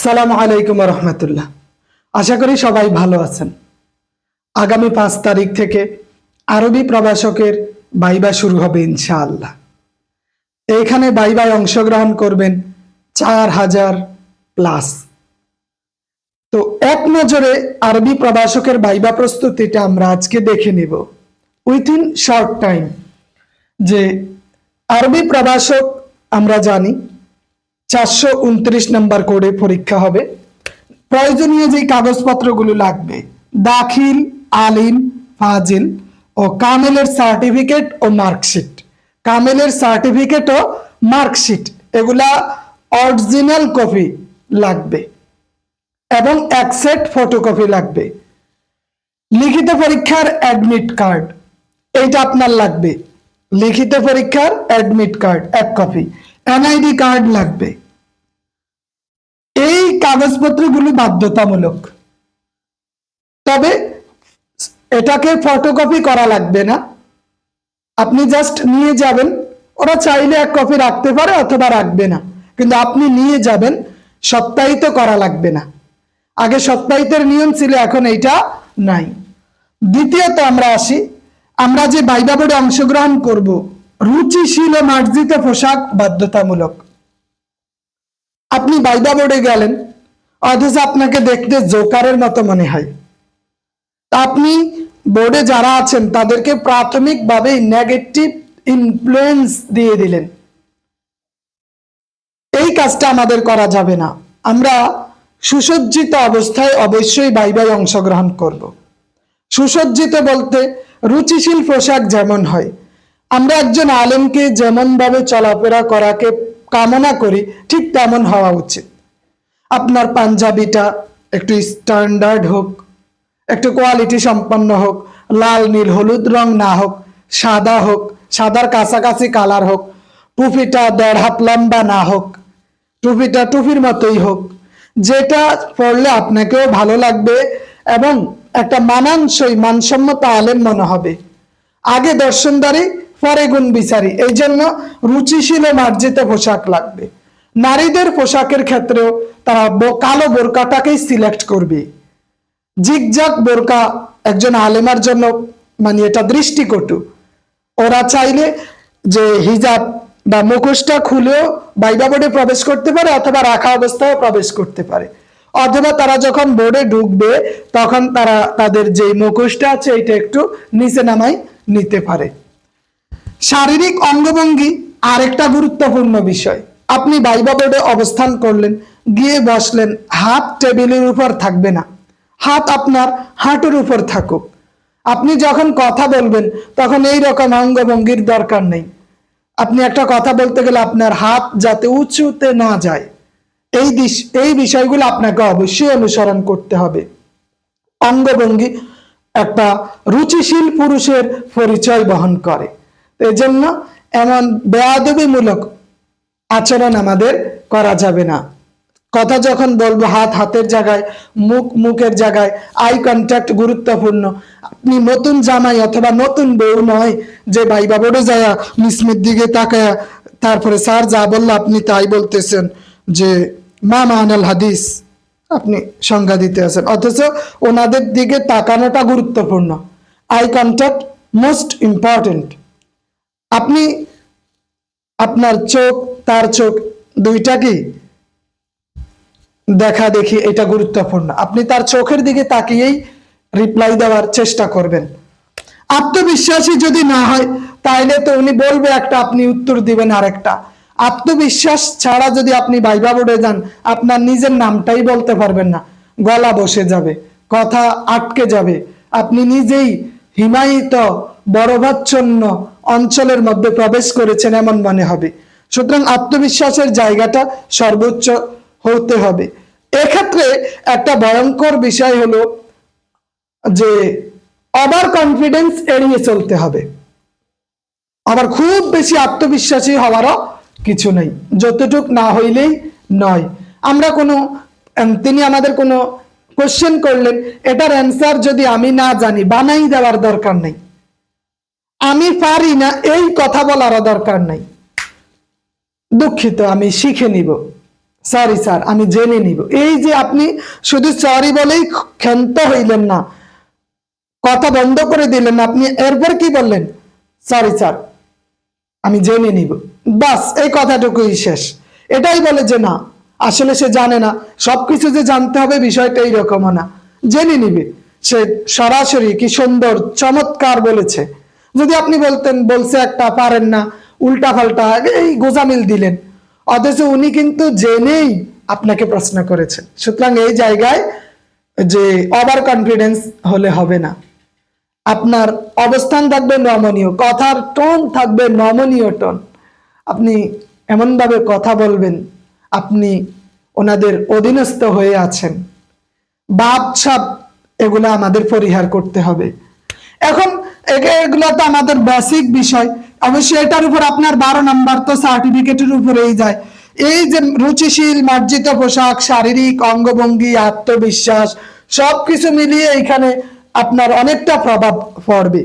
আসসালামু আলাইকুম রহমতুল্লাহ। আশা করি সবাই ভালো আছেন। আগামী পাঁচ তারিখ থেকে আরবি প্রভাষকের বাইবা শুরু হবে ইনশাআল্লাহ। এইখানে বাইবায় অংশগ্রহণ করবেন চার হাজার প্লাস। তো এক নজরে আরবি প্রভাষকের বাইবা প্রস্তুতিটা আমরা আজকে দেখে নিব। Within short time. যে আরবি প্রভাষক আমরা জানি চারশো উনত্রিশ নাম্বার কোডে পরীক্ষা হবে। প্রয়োজনীয় যে কাগজপত্রগুলো লাগবে, দাখিল, আলিম, ফাজিল ও কামেলের সার্টিফিকেট ও মার্কশিট। কামেলের সার্টিফিকেট ও মার্কশিট, এগুলা অরিজিনাল কপি লাগবে এবং এক সেট ফটোকপি লাগবে। লিখিত পরীক্ষার অ্যাডমিট কার্ড, এইটা আপনার লাগবে। লিখিত পরীক্ষার অ্যাডমিট কার্ড, এক কপি। এনআইডি কার্ড লাগবে। কাগজপত্রগুলি বাধ্যতামূলক। তবে এটাকে ফটোকপি করা লাগবে না। আপনি জাস্ট নিয়ে যাবেন। ওরা চাইলে এক কপি রাখতে পারে অথবা রাখবে না। কিন্তু আপনি নিয়ে যাবেন, সপ্তাহিত করা লাগবে না। আগে সপ্তাহিতের নিয়ম ছিল, এখন এইটা নাই। দ্বিতীয়ত আমরা আসি। আমরা যে বাইবা বোর্ডে অংশগ্রহণ করব, রুচিশীল ও মার্জিত পোশাক বাধ্যতামূলক। আপনি বাইবা বোর্ডে গেলেন। অথচ আপনাকে দেখতে জোকারের মতো মনে হয়। আপনি বোর্ডে যারা আছেন, তাদেরকে প্রাথমিকভাবে নেগেটিভ ইনফ্লুয়েন্স দিয়ে দিলেন। এই কাজটা আমাদের করা যাবে না। আমরা সুসজ্জিত অবস্থায় অবশ্যই বাইবাই অংশগ্রহণ করব। সুসজ্জিত বলতে রুচিশীল পোশাক যেমন হয়। আমরা একজন আলেমকে যেমনভাবে চলাফেরা করাকে কামনা করি, ঠিক তেমন হওয়া উচিত। আপনার পাঞ্জাবিটা একটু স্ট্যান্ডার্ড হোক, একটু কোয়ালিটি সম্পন্ন হোক, লাল, নীল, হলুদ, রং না হোক, সাদা হোক, সাদার কাছাকাছি কালার হোক, টুপিটা দেড় হাত লম্বা না হোক, টুপিটা টুপির মতোই হোক, যেটা পড়লে আপনাকেও ভালো লাগবে এবং একটা মানানসই, মানসম্মত আলেম মনে হবে। আগে দর্শনদারি, পরে গুণ বিচারি এই জন্য রুচিশীল মার্জিত পোশাক লাগবে। নারীদের পোশাকের ক্ষেত্রেও তারা কালো বোরকাটাকেই সিলেক্ট করবে। জিগজাগ বোরকা একজন আলেমার জন্য মানে এটা দৃষ্টিকটু। ওরা চাইলে যে হিজাব বা মুখোশটা খুলেও বাইবা বোর্ডে প্রবেশ করতে পারে অথবা রাখা অবস্থায় প্রবেশ করতে পারে। অথবা তারা যখন বোর্ডে ঢুকবে, তখন তারা তাদের যে মুখোশটা আছে এটা একটু নিচে নামাই নিতে পারে। শারীরিক অঙ্গভঙ্গি আরেকটা গুরুত্বপূর্ণ বিষয়। আপনি বাইবা বোর্ডে অবস্থান করলেন, গিয়ে বসলেন, হাত টেবিলের উপর থাকবে না। হাত আপনার হাঁটুর উপর থাকুক। আপনি যখন কথা বলবেন, তখন এই রকম অঙ্গভঙ্গির দরকার নেই। আপনি একটা কথা বলতে গেলে আপনার হাত যাতে উঁচুতে না যায়। এই এই বিষয়গুলো আপনাকে অবশ্যই অনুসরণ করতে হবে। অঙ্গভঙ্গি একটা রুচিশীল পুরুষের পরিচয় বহন করে। তো এই জন্য এমন বেয়াদবিমূলক আচরণ আমাদের করা যাবে না। কথা যখন বলব, হাত হাতের জায়গায়, মুখ মুখের জায়গায় আই কন্ট্যাক্ট গুরুত্বপূর্ণ। আপনি নতুন জামাই অথবা নতুন বউ নয় যে ভাই বাবুরও যায় মিসমির দিকে তাকায়, তারপরে স্যার যা বলল আপনি তাই বলতেছেন যে, মা মানাল হাদিস। আপনি সংজ্ঞা দিতে আছেন। অথচ ওনাদের দিকে তাকানোটা গুরুত্বপূর্ণ। আই কন্ট্যাক্ট মোস্ট ইম্পর্টেন্ট আপনি আপনার চোখ তার চোখ দুইটা কি? দেখা দেখি এটা গুরুত্বপূর্ণ। আপনি তার চোখের দিকে তাকিয়েই রিপ্লাই দেওয়ার চেষ্টা করবেন। আত্মবিশ্বাসী যদি না হয়, তাইলে তো উনি বলবে একটা, আপনি উত্তর দিবেন আরেকটা। আত্মবিশ্বাস ছাড়া যদি আপনি বাইবা বোর্ডে যান, আপনার নিজের নামটাই বলতে পারবেন না। গলা বসে যাবে, কথা আটকে যাবে। আপনি নিজেই হিমায়িত বরভাচ্ছন্ন অঞ্চলের মধ্যে প্রবেশ করেছেন, এমন মনে হবে। সুতরাং আত্মবিশ্বাসের জায়গাটা সর্বোচ্চ হতে হবে। এক্ষেত্রে একটা ভয়ঙ্কর বিষয় হলো যে ওভার কনফিডেন্স এড়িয়ে চলতে হবে। আবার খুব বেশি আত্মবিশ্বাসী হওয়ারও কিছু নেই, যতটুক না হইলেই নয়। আমরা কোনো, তিনি আমাদের কোনো কোশ্চেন করলেন, এটার অ্যান্সার যদি আমি না জানি, বানাই দেওয়ার দরকার নেই। আমি পারি না, এই কথা বলারও দরকার নাই। দুঃখিত, আমি শিখে নিব। সরি স্যার আমি জেনে নিব। এই যে আপনি শুধু সরি বলেই ক্ষান্ত হইলেন না, কথা বন্ধ করে দিলেন আপনি এরপর কি বললেন? সরি স্যার আমি জেনে নিব। বাস, এই কথাটুকুই শেষ। এটাই বলে যে না, আসলে সে জানে না, সবকিছু যে জানতে হবে বিষয়টা এইরকম না। জেনে নিবে, সে সরাসরি কি সুন্দর, চমৎকার বলেছে। যদি আপনি বলতেন, বলছে একটা পারেন না উল্টা পাল্টা এই গোজামিল দিলেন। অথচ উনি কিন্তু জেনেই আপনাকে প্রশ্ন করেছেন। সুতরাং এই জায়গায় যে ওভার কনফিডেন্স হলে হবে না। আপনার অবস্থান থাকবে নমনীয়, কথার টোন থাকবে নমনীয় টোন আপনি এমনভাবে কথা বলবেন, আপনি ওনাদের অধীনস্থ হয়ে আছেন। বাপ সাপ, এগুলো আমাদের পরিহার করতে হবে। এখন এগুলো তো আমাদের বেসিক বিষয়। অবশ্যই এটার উপর আপনার বারো নাম্বার তো সার্টিফিকেটের উপরেই যায়। এই যে রুচিশীল, মার্জিত পোশাক, শারীরিক, অঙ্গভঙ্গি, আত্মবিশ্বাস, সবকিছু মিলিয়ে এখানে আপনার অনেকটা প্রভাব পড়বে।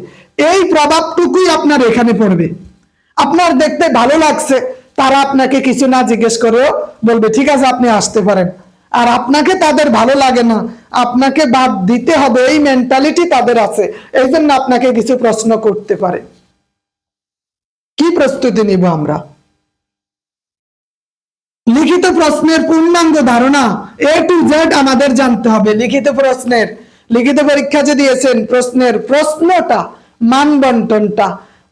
এই প্রভাবটুকুই আপনার এখানে পড়বে। আপনার দেখতে ভালো লাগছে, তারা আপনাকে কিছু না জিজ্ঞেস করেও বলবে, ঠিক আছে, আপনি আসতে পারেন। আর আপনাকে তাদের ভালো লাগে না, আপনাকে বাদ দিতে হবে, এই মেন্টালিটি তাদের আছে। এই জন্য আপনাকে কিছু প্রশ্ন করতে পারে। কি প্রস্তুতি নিব আমরা? লিখিত প্রশ্নের পূর্ণাঙ্গ ধারণা এ টু জেড আমাদের জানতে হবে। লিখিত প্রশ্নের লিখিত পরীক্ষা যে দিয়েছেন প্রশ্নের প্রশ্নটা মানবন্টনটা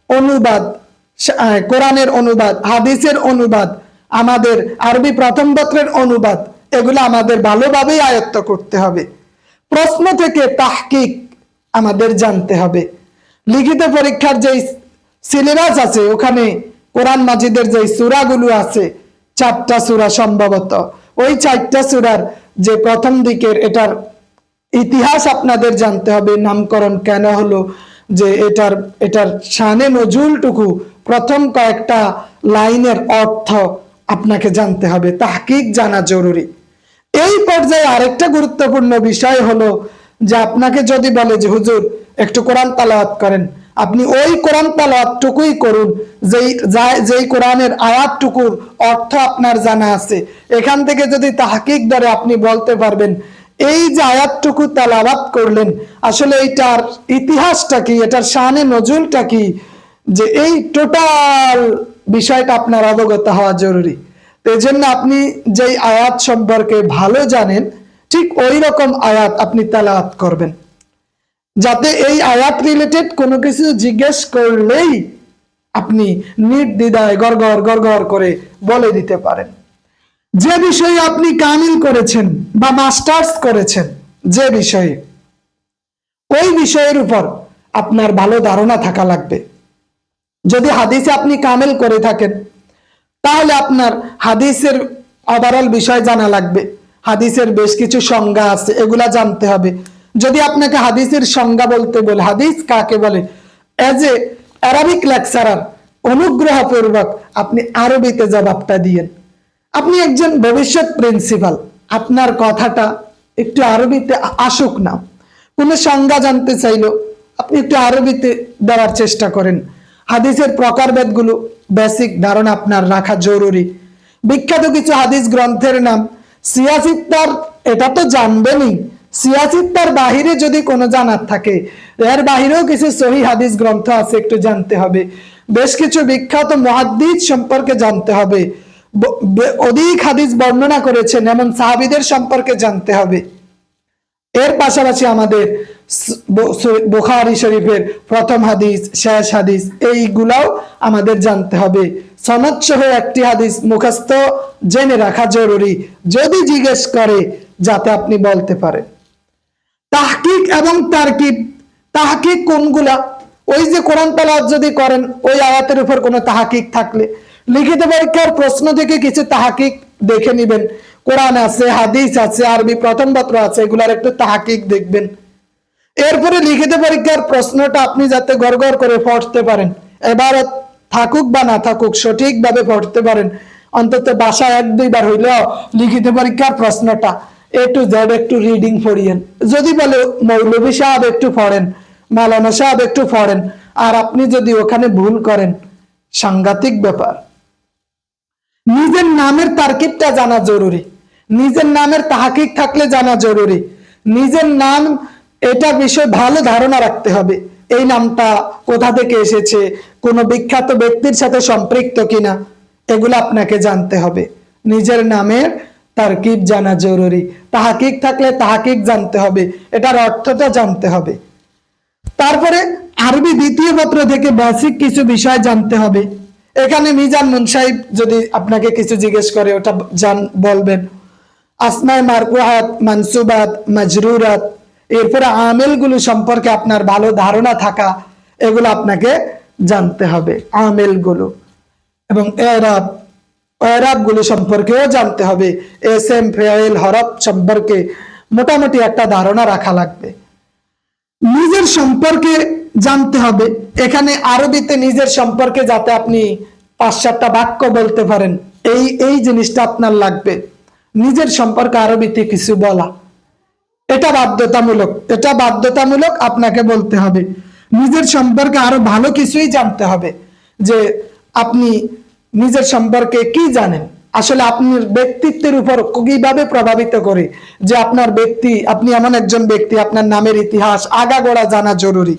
অনুবাদ আহ, কোরআনের অনুবাদ হাদিসের অনুবাদ আমাদের আরবি প্রথম পত্রের অনুবাদ এগুলো আমাদের ভালোভাবেই আয়ত্ত করতে হবে। প্রশ্ন থেকে তাহকিক আমাদের জানতে হবে। লিখিত পরীক্ষার যে সিলেবাস আছে, ওখানে কোরআন মাজিদের যে সুরাগুলো আছে, চারটা সুরা সম্ভবত। ওই চারটা সুরার যে প্রথম দিকের এটার ইতিহাস আপনাদের জানতে হবে, নামকরণ কেন হলো, যে এটার এটার শানে নজুলটুকু প্রথম কয়েকটা লাইনের অর্থ আপনাকে জানতে হবে, তাহকিক জানা জরুরি। এই পর্যায়ে আরেকটা গুরুত্বপূর্ণ বিষয় হলো যে আপনাকে যদি বলে যে, হুজুর, একটু কোরআন তালাওয়াত করেন। আপনি ওই কোরআন তালাওয়াতটুকুই করুন, যেই যেই কোরআনের আয়াতটুকুর অর্থ আপনার জানা আছে। এখান থেকে যদি তাহকিক দরে আপনি বলতে পারবেন, এই যে আয়াতটুকু তালাবাত করলেন, আসলে এইটার ইতিহাসটা কি, এটার শানে নজুলটা কি? যে এই টোটাল বিষয়টা আপনার অবগত হওয়া জরুরি। এই জন্য আপনি যেই আয়াত সম্পর্কে ভালো জানেন, ঠিক ওই রকম আয়াত আপনি তালাওয়াত করবেন। যাতে এই আয়াত রিলেটেড কোনো কিছু জিজ্ঞেস করলেই আপনি নির্দ্বিধায় গড়গড় গড়গড় করে বলে দিতে পারেন। যে বিষয়ে আপনি কামিল করেছেন বা মাস্টার্স করেছেন, যে বিষয়ে, ওই বিষয়ের উপর আপনার ভালো ধারণা থাকা লাগবে। যদি হাদিসে আপনি কামেল করে থাকেন, তাহলে আপনার হাদিসের ওভারঅল বিষয় জানা লাগবে। হাদিসের বেশ কিছু সংজ্ঞা আছে, এগুলা জানতে হবে। যদি আপনাকে হাদিসের সংজ্ঞা বলতে বলে, হাদিস কাকে বলে? এজ এ অ্যারাবিক লেকচারার অনুগ্রহপূর্বক আপনি আরবিতে জবাবটা দিয়েন। আপনি একজন ভবিষ্যৎ প্রিন্সিপাল আপনার কথাটা একটু আরবিতে আসুক না। কোনো সংজ্ঞা জানতে চাইলো, আপনি একটু আরবিতে দেওয়ার চেষ্টা করেন। হাদিসের প্রকারভেদগুলো বেসিক ধারণা আপনার রাখা জরুরি। বিখ্যাত কিছু হাদিস গ্রন্থের নাম, সিয়াসিত্তার, এটা তো জানবেনই। সিয়াসিত্তার বাহিরে যদি কোনো জানার থাকে, এর বাহিরেও কিছু সহি হাদিস গ্রন্থ আছে, একটু জানতে হবে। বেশ কিছু বিখ্যাত মহাদ্দিস সম্পর্কে জানতে হবে। অধিক হাদিস বর্ণনা করেছেন এমন সাহাবিদের সম্পর্কে জানতে হবে। এর পাশাপাশি আমাদের বুখারী শরীফের প্রথম হাদিস, শেষ হাদিস, এইগুলাও আমাদের জানতে হবে। সনদ সহ একটি হাদিস মুখস্থ জেনে রাখা জরুরি। যদি জিজ্ঞেস করে, যাতে আপনি বলতে পারেন। তাহকিক এবং তারকিব। তাহকিক কোনগুলা? ওই যে কোরআন তালাওয়াত যদি করেন, ওই আয়াতের উপর কোনো তাহাকিক থাকলে। লিখিত পরীক্ষার প্রশ্ন থেকে কিছু তাহাকিক দেখে নিবেন। কোরআন আছে, হাদিস আছে, আরবি প্রথম পত্র আছে, এগুলার একটু তাহাকিক দেখবেন। এরপরে লিখিত পরীক্ষার প্রশ্নটা আপনি যাতে গড় করে পড়তে পারেন। এবার থাকুক বা না থাকুক, সঠিকভাবে পড়তে পারেন। অন্তত বাসায় এক দুইবার হইলেও লিখিত পরীক্ষার প্রশ্নটা। এ টু জেড একটু রিডিং পড়িয়েন। যদি বলে মৌলভী সাহেব একটু পড়েন, মালানা সাহেব একটু পড়েন, আর আপনি যদি ওখানে ভুল করেন, সাংঘাতিক ব্যাপার। নিজের নামের তারকিবটা জানা জরুরি। নিজের নামের তাহাকিক থাকলে জানা জরুরি। নিজের নাম, এটা বিষয়ে ভালো ধারণা রাখতে হবে। এই নামটা কোথা থেকে এসেছে, কোনো বিখ্যাত ব্যক্তির সাথে সম্পৃক্ত কিনা, এগুলো আপনাকে জানতে হবে। নিজের নামের তারকিব জানা জরুরি। তাহাকিক থাকলে তাহাকিক জানতে হবে। এটার অর্থটা জানতে হবে। তারপরে আরবি দ্বিতীয় পত্র থেকে বেসিক কিছু বিষয় জানতে হবে। এখানে মিজান মুন সাহেব যদি আপনাকে কিছু জিজ্ঞেস করে, ওটা জান, বলবেন। আসমায় মারকুহাত মানসুবাত, মাজরুরাত, এরপরে আমেলগুলো সম্পর্কে আপনার ভালো ধারণা থাকা, এগুলো আপনাকে জানতে হবে, আমেলগুলো। এবং এরাব এরাবগুলো সম্পর্কেও জানতে হবে। এস এম ফেল হরফ সম্পর্কে মোটামুটি একটা ধারণা রাখা লাগবে। নিজের সম্পর্কে জানতে হবে। এখানে আরবিতে নিজের সম্পর্কে যাতে আপনি পাঁচ সাতটা বাক্য বলতে পারেন, এই এই জিনিসটা আপনার লাগবে। নিজের সম্পর্কে আরবিতে কিছু বলা। এটা বাধ্যতামূলক এটা বাধ্যতামূলক আপনাকে বলতে হবে। নিজের সম্পর্কে আরও ভালো কিছুই জানতে হবে। যে আপনি নিজের সম্পর্কে কি জানেন? আসলে আপনার ব্যক্তিত্বের উপর কীভাবে প্রভাবিত করে যে আপনার ব্যক্তি, আপনি এমন একজন ব্যক্তি, আপনার নামের ইতিহাস, আগাগোড়া জানা জরুরি।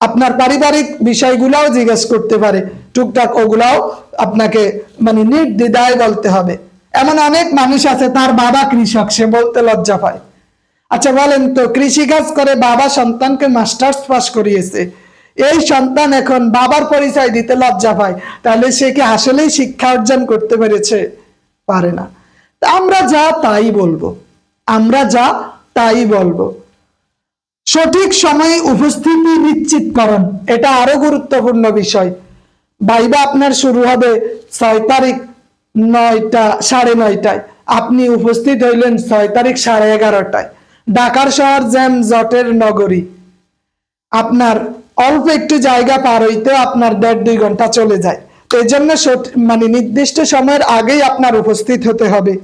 আপনার পারিবারিক বিষয়গুলাও জিজ্ঞেস করতে পারে। টুকটাক ওগুলাও আপনাকে মানে নির্দ্বিধায় বলতে হবে। এমন অনেক মানুষ আছে, তার বাবা কৃষক, সে বলতে লজ্জা পায়। আচ্ছা বলেন তো, কৃষিকাজ করে বাবা সন্তানকে মাস্টার্স পাস করিয়েছে। এই সন্তান এখন বাবার পরিচয় দিতে লজ্জা পায়। তাহলে সে কি আসলেই শিক্ষা অর্জন করতে পেরেছে? পারে না। আমরা যা তাই বলব। আমরা যা তাই বলব। সঠিক সময়ে উপস্থিতি নিশ্চিতকরণ, এটা আরও গুরুত্বপূর্ণ বিষয়। বাইবা আপনার শুরু হবে ছয় তারিখ নয়টা, সাড়ে নয়টায়। আপনি উপস্থিত হইলেন ছয় তারিখ সাড়ে এগারোটায়। ঢাকার শহর জ্যাম জটের নগরী। আপনার অল্প একটু জায়গা পার হইতে আপনার দেড় দুই ঘণ্টা চলে যায়। এই জন্য মানে নির্দিষ্ট সময়ের আগেই আপনার উপস্থিত হতে হবে।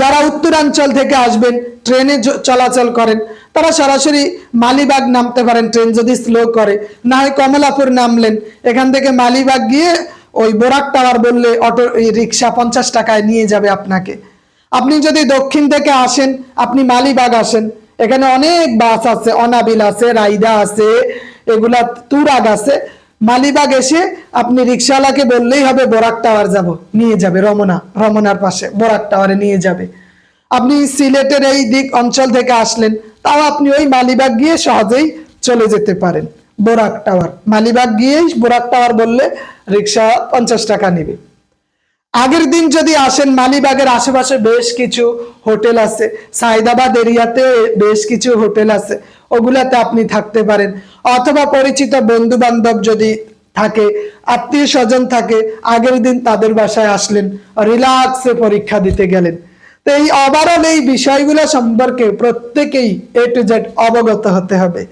যারা উত্তরাঞ্চল থেকে আসবেন, ট্রেনে চলাচল করেন, তারা সরাসরি মালিবাগ নামতে পারেন, ট্রেন যদি স্লো করে। না হয় কমলাপুর নামলেন, এখান থেকে মালিবাগ গিয়ে ওই বোরাক টাওয়ার বললে অটো রিক্সা পঞ্চাশ টাকায় নিয়ে যাবে আপনাকে। আপনি যদি দক্ষিণ থেকে আসেন, আপনি মালিবাগ আসেন এখানে অনেক বাস আছে, অনাবিল আছে রাইদা আছে, এগুলা তুরাগ আছে। মালিবাগ এসে আপনি রিক্সাওয়ালাকে বললেই হবে, বোরাক টাওয়ার যাব, নিয়ে যাবে রমনা, রমনার পাশে, বোরাক টাওয়ারে নিয়ে যাবে। আপনি সিলেটের এই দিক অঞ্চল থেকে আসলেন, তাও আপনি ওই মালিবাগ গিয়ে সহজেই চলে যেতে পারেন, বোরাক টাওয়ার। মালিবাগ গিয়েই বোরাক টাওয়ার বললে রিক্সা পঞ্চাশ টাকা নেবে। আগের দিন যদি আসেন, মালিবাগের আশেপাশে বেশ কিছু হোটেল আছে। সাইদাবাদ এরিয়াতে বেশ কিছু হোটেল আছে। ওগুলাতে আপনি থাকতে পারেন। অথবা পরিচিত বন্ধু বান্ধব যদি থাকে আত্মীয় স্বজন থাকে, আগের দিন তাদের বাসায় আসলেন, রিল্যাক্সে পরীক্ষা দিতে গেলেন। তো এই ওভারঅল এই বিষয়গুলো সম্পর্কে প্রত্যেকেই এ টু জেড অবগত হতে হবে।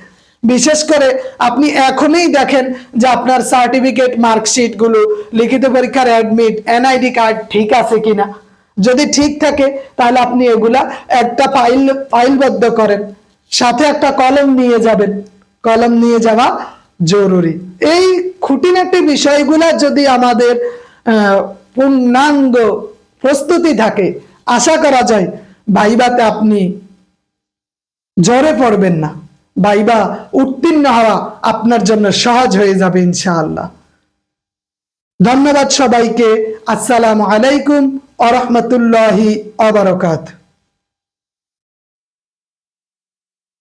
বিশেষ করে আপনি এখনই দেখেন যে আপনার সার্টিফিকেট মার্কশিটগুলো, লিখিত পরীক্ষার অ্যাডমিট এনআইডি কার্ড ঠিক আছে কিনা। যদি ঠিক থাকে, তাহলে আপনি এগুলা একটা ফাইল ফাইলবদ্ধ করেন। সাথে একটা কলম নিয়ে যাবেন। কলম নিয়ে যাওয়া জরুরি। এই খুঁটিনাটি বিষয়গুলা যদি আমাদের পূর্ণাঙ্গ প্রস্তুতি থাকে, আশা করা যায়, ভাইবাতে আপনি জ্বরে পড়বেন না। ভাইবা উত্তীর্ণ হওয়া আপনার জন্য সহজ হয়ে যাবে ইনশাআল্লাহ। ধন্যবাদ সবাইকে। আসসালামু আলাইকুম আ রহমতুল্লাহি